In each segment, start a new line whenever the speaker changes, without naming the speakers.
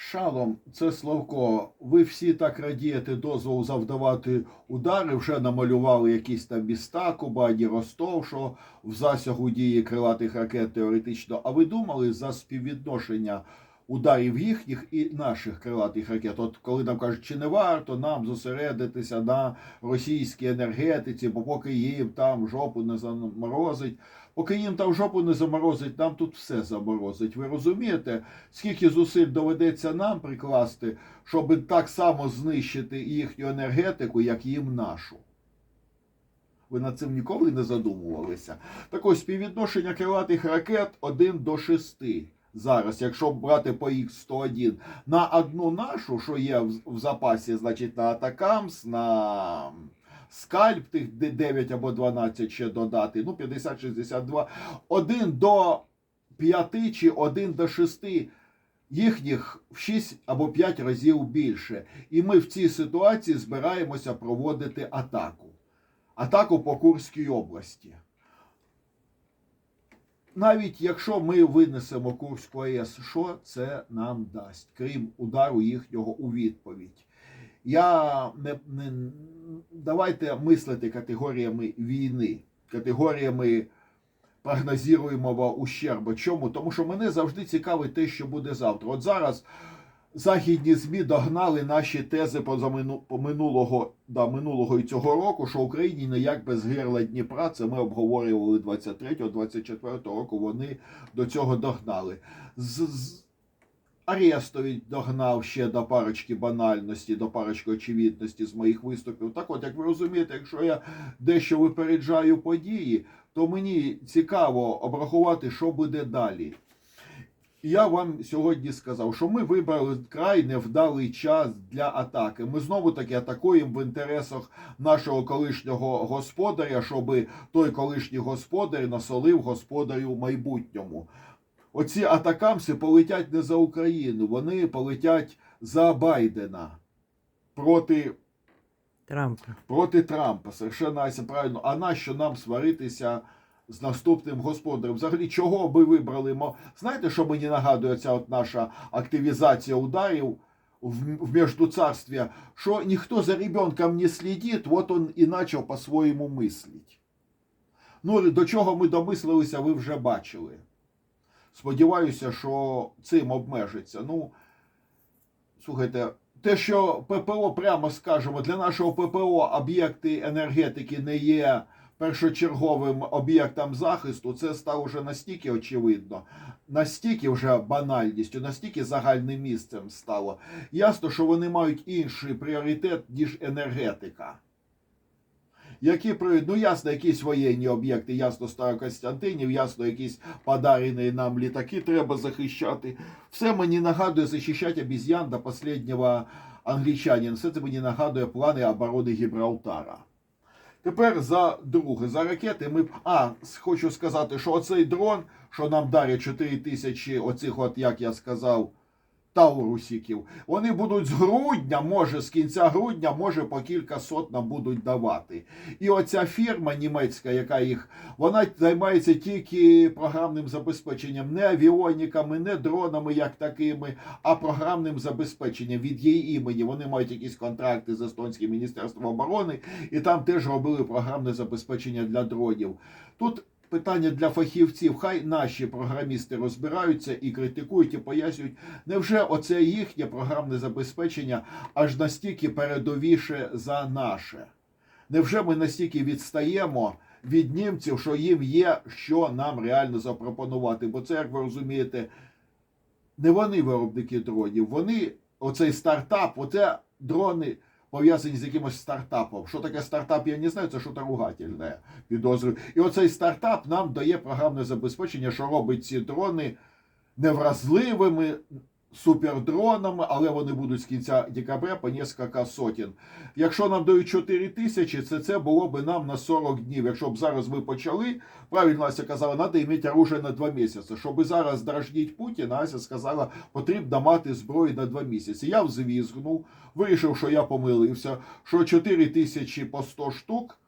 Шалом, це Славко. Ви всі так радієте дозволу завдавати удари. Вже намалювали якісь там міста, Кубані, Ростов, що в засягу дії крилатих ракет теоретично. А ви думали за співвідношення ударів їхніх і наших крилатих ракет? От коли нам кажуть, чи не варто нам зосередитися на російській енергетиці, бо поки їм там жопу не заморозить. Поки їм там жопу не заморозить, нам тут все заморозить. Ви розумієте, скільки зусиль доведеться нам прикласти, щоб так само знищити їхню енергетику, як їм нашу? Ви над цим ніколи не задумувалися? Так ось співвідношення крилатих ракет 1 до 6. Зараз, якщо брати по Х-101, на одну нашу, що є в запасі, значить на Атакамс, на скальп тих 9 або 12 ще додати, ну 50-62, 1 до 5 чи 1 до 6 їхніх в 6 або 5 разів більше. І ми в цій ситуації збираємося проводити атаку. Атаку по Курській області. Навіть якщо ми винесемо Курську АЕС, що це нам дасть, крім удару їхнього у відповідь? Я не, не давайте мислити категоріями війни, категоріями прогнозуємого ущерба. Чому? Тому що мене завжди цікавить те, що буде завтра. От зараз західні ЗМІ догнали наші тези по минулого, да, минулого і цього року, що Україні ніяк без гирла Дніпра. Це ми обговорювали 23-24 року. Вони до цього догнали. З, з, Арестович догнав ще до парочки банальності, до парочки очевидності з моїх виступів. Так от, як ви розумієте, якщо я дещо випереджаю події, то мені цікаво обрахувати, що буде далі. Я вам сьогодні сказав, що ми вибрали край невдалий час для атаки. Ми знову таки атакуємо в інтересах нашого колишнього господаря, щоб той колишній господар насолив господарю майбутньому. Оці атакамси полетять не за Україну, вони полетять за Байдена проти
Трампа.
проти Трампа. Совершенно правильно. А нащо нам сваритися з наступним господарем? Взагалі, чого би вибрали? Знаєте, що мені нагадує ця от наша активізація ударів в, междуцарстві? Що ніхто за ребенком не слідить, от он і почав по-своєму мислить. Ну, до чого ми домислилися, ви вже бачили. Сподіваюся, що цим обмежиться. Ну, слухайте, те, що ППО, прямо скажемо, для нашого ППО об'єкти енергетики не є першочерговим об'єктом захисту, це стало вже настільки очевидно, настільки вже банальністю, настільки загальним місцем стало. Ясно, що вони мають інший пріоритет, ніж енергетика. Які ну ясно, якісь воєнні об'єкти, ясно, Старокостянтинів, ясно, якісь подарені нам літаки треба захищати. Все мені нагадує захищати обіз'ян до останнього англічанина. Все це мені нагадує плани оборони Гібралтара. Тепер за друге, за ракети ми. А, хочу сказати, що оцей дрон, що нам дарять 4 тисячі оцих, от як я сказав, таурусиків, вони будуть з грудня, може з кінця грудня, може по кілька сот нам будуть давати. І оця фірма німецька, яка їх, вона займається тільки програмним забезпеченням, не авіоніками, не дронами як такими, а програмним забезпеченням від її імені. Вони мають якісь контракти з Естонським міністерством оборони, і там теж робили програмне забезпечення для дронів. Тут питання для фахівців. Хай наші програмісти розбираються і критикують, і пояснюють, невже оце їхнє програмне забезпечення аж настільки передовіше за наше? Невже ми настільки відстаємо від німців, що їм є що нам реально запропонувати? Бо це, як ви розумієте, не вони виробники дронів, вони, оцей стартап, оце дрони пов'язані з якимось стартапом. Що таке стартап, я не знаю, це що ругательне підозрюю. І оцей стартап нам дає програмне забезпечення, що робить ці дрони невразливими супердронами, але вони будуть з кінця декабря по кілька сотень. Якщо нам дають 4 тисячі, це це було б нам на 40 днів. Якщо б зараз ми почали, правильно Ася казала, треба мати оружие на 2 місяці. Щоб зараз дражніть Путіна, Ася сказала, потрібно мати зброю на 2 місяці. Я взвізгнув, вирішив, що я помилився, що 4 тисячі по 100 штук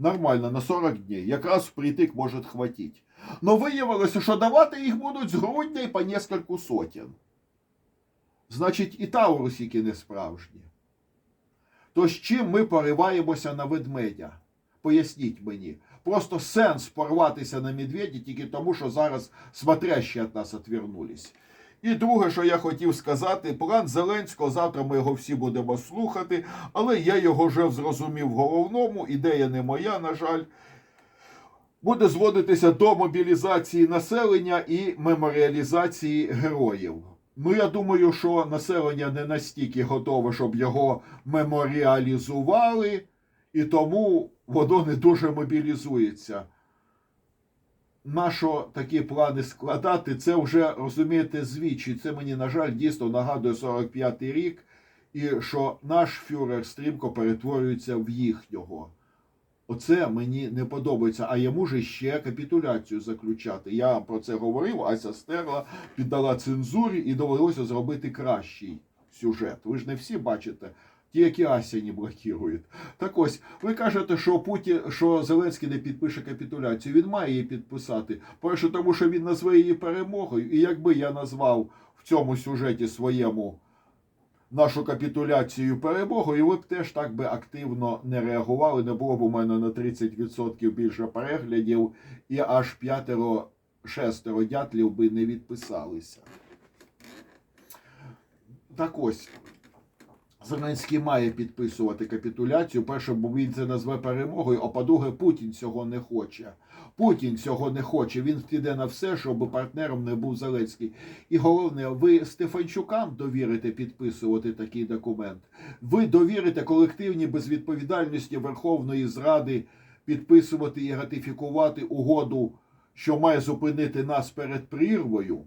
нормально на 40 днів. Якраз впритик може хватить. Но виявилося, що давати їх будуть з грудня і по нескольку сотень. значить і таурусіки не справжні. Тож чим ми пориваємося на ведмедя? Поясніть мені. Просто сенс порватися на медведі тільки тому, що зараз смотрящі від нас відвернулись. І друге, що я хотів сказати, план Зеленського, завтра ми його всі будемо слухати, але я його вже зрозумів в головному, ідея не моя, на жаль. Буде зводитися до мобілізації населення і меморіалізації героїв. Ну, я думаю, що населення не настільки готове, щоб його меморіалізували, і тому воно не дуже мобілізується. Нащо такі плани складати, це вже розумієте звідчі. Це мені, на жаль, дійсно нагадує 45-й рік, і що наш фюрер стрімко перетворюється в їхнього. Оце мені не подобається. А йому же ще капітуляцію заключати. Я про це говорив. Ася стерла, піддала цензурі і довелося зробити кращий сюжет. Ви ж не всі бачите. Ті, які Ася не блокують. Так ось, ви кажете, що Путін, що Зеленський не підпише капітуляцію. Він має її підписати. Перше, тому що він назве її перемогою. І якби я назвав в цьому сюжеті своєму нашу капітуляцію перемогою, ви б теж так би активно не реагували. Не було б у мене на 30% більше переглядів, і аж п'ятеро-шестеро дятлів би не відписалися. Так ось. Зеленський має підписувати капітуляцію. Перше, бо він це назве перемогою, а по-друге, Путін цього не хоче. Путін цього не хоче. Він піде на все, щоб партнером не був Зеленський. І головне, ви Стефанчукам довірите підписувати такий документ. Ви довірите колективній безвідповідальності Верховної Зради підписувати і ратифікувати угоду, що має зупинити нас перед прірвою.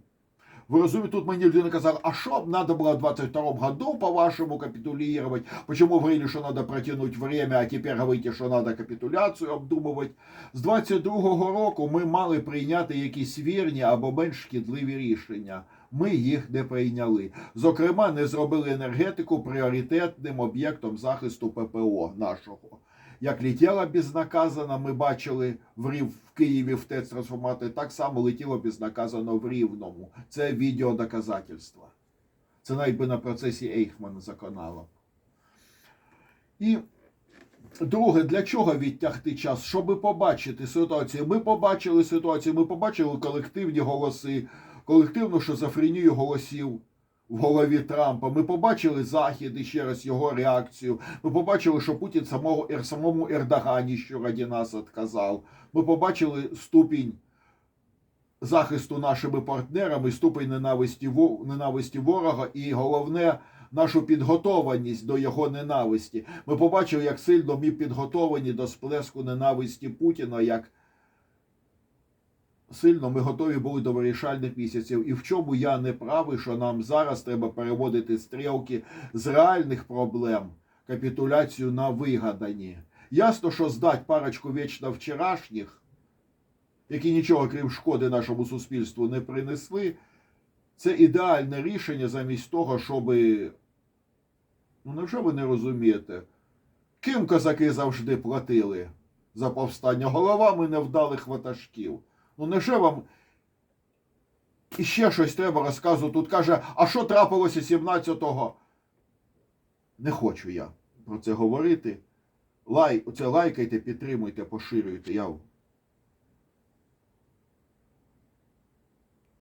Вы разумеете, тут мне людина казала, а что надо было в 22 году, по-вашему, капитулировать? Почему говорили, что надо протянуть время, а теперь говорите, що надо капітуляцію обдумувати? З 22 року ми мали прийняти якісь вірні або менш шкідливі рішення. Ми їх не прийняли. Зокрема, не зробили енергетику пріоритетним об'єктом захисту ППО нашого. Як летіла безнаказано, ми бачили в Рів в Києві в ТЕЦ трансформаторі, так само летіло безнаказано в Рівному. Це відеодоказательства. Це навіть би на процесі Ейхмана за каналом. І друге, для чого відтягти час? Щоб побачити ситуацію. Ми побачили ситуацію, ми побачили колективні голоси, колективну шизофренію голосів в голові Трампа. Ми побачили Захід і ще раз його реакцію. Ми побачили, що Путін самого, самому Ердогані, що раді нас відказав. Ми побачили ступінь захисту нашими партнерами, ступінь ненависті, ненависті ворога і головне. Нашу підготованість до його ненависті. Ми побачили, як сильно ми підготовані до сплеску ненависті Путіна, як сильно ми готові були до вирішальних місяців. І в чому я не правий, що нам зараз треба переводити стрілки з реальних проблем капітуляцію на вигадані. Ясно, що здать парочку вічно вчорашніх, які нічого крім шкоди нашому суспільству не принесли, це ідеальне рішення замість того, щоби. Ну невже ви не розумієте? Ким козаки завжди платили за повстання головами невдалих ватажків? Ну не же вам іще щось треба розказувати? Тут каже, а що трапилося 17-го? Не хочу я про це говорити. Лай, оце лайкайте, підтримуйте, поширюйте. Я